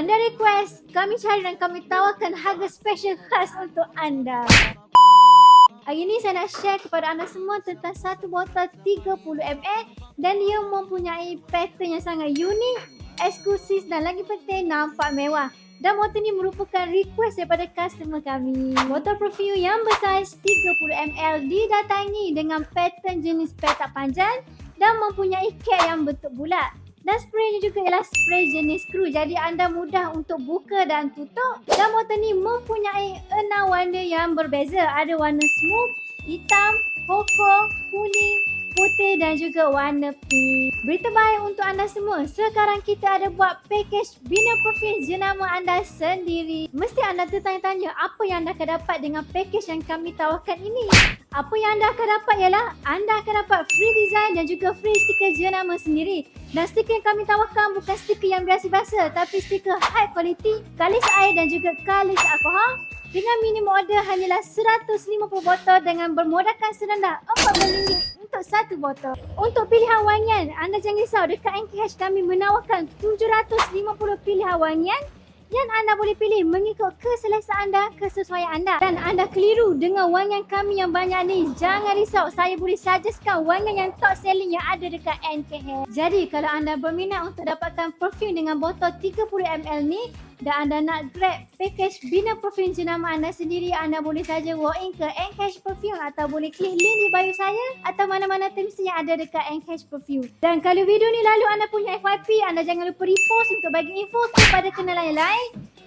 anda request, kami cari dan kami tawarkan harga special khas untuk anda. Hari ini saya nak share kepada anda semua tentang satu botol 30ml dan dia mempunyai pattern yang sangat unik, eksklusif dan lagi penting nampak mewah. Dan botol ini merupakan request daripada customer kami. Botol perfume yang bersaiz 30ml didatangi dengan pattern jenis petak panjang dan mempunyai cap yang bentuk bulat. Dan spraynya juga ialah spray jenis screw jadi anda mudah untuk buka dan tutup. Dan botol ni mempunyai enam warna yang berbeza. Ada warna smooth, hitam, koko, kuning, putih dan juga warna pink. Berita baik untuk anda semua. Sekarang kita ada buat package Bina Perfume jenama anda sendiri. Mesti anda tertanya-tanya apa yang anda akan dapat dengan package yang kami tawarkan ini. Apa yang anda akan dapat ialah anda akan dapat free design dan juga free stiker jenama sendiri. Dan stiker yang kami tawarkan bukan stiker yang biasa-biasa tapi stiker high quality, kalis air dan juga kalis alkohol dengan minimum order hanyalah 150 botol dengan bermodalkan serendah RM40 untuk satu botol. Untuk pilihan wangian, anda jangan risau dekat NKH kami menawarkan 750 pilihan wangian yang anda boleh pilih mengikut keselesaan anda, kesesuaian anda. Dan anda keliru dengan wangian kami yang banyak ni. Jangan risau, saya boleh suggestkan wangian yang top selling yang ada dekat NKH. Jadi kalau anda berminat untuk dapatkan perfume dengan botol 30ml ni, dan anda nak grab package Bina Perfume jenama anda sendiri, anda boleh saja walk in ke Encash Perfume atau boleh klik link di bio saya atau mana-mana terms yang ada dekat Encash Perfume. Dan kalau video ni lalu anda punya FYP, anda jangan lupa repost untuk bagi info kepada kenalan yang lain.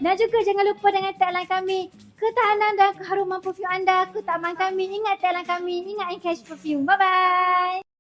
Dan juga jangan lupa dengan tagline kami, ketahanan dan keharuman perfume anda, ketaman kami, ingat tagline kami, ingat Encash Perfume. Bye-bye!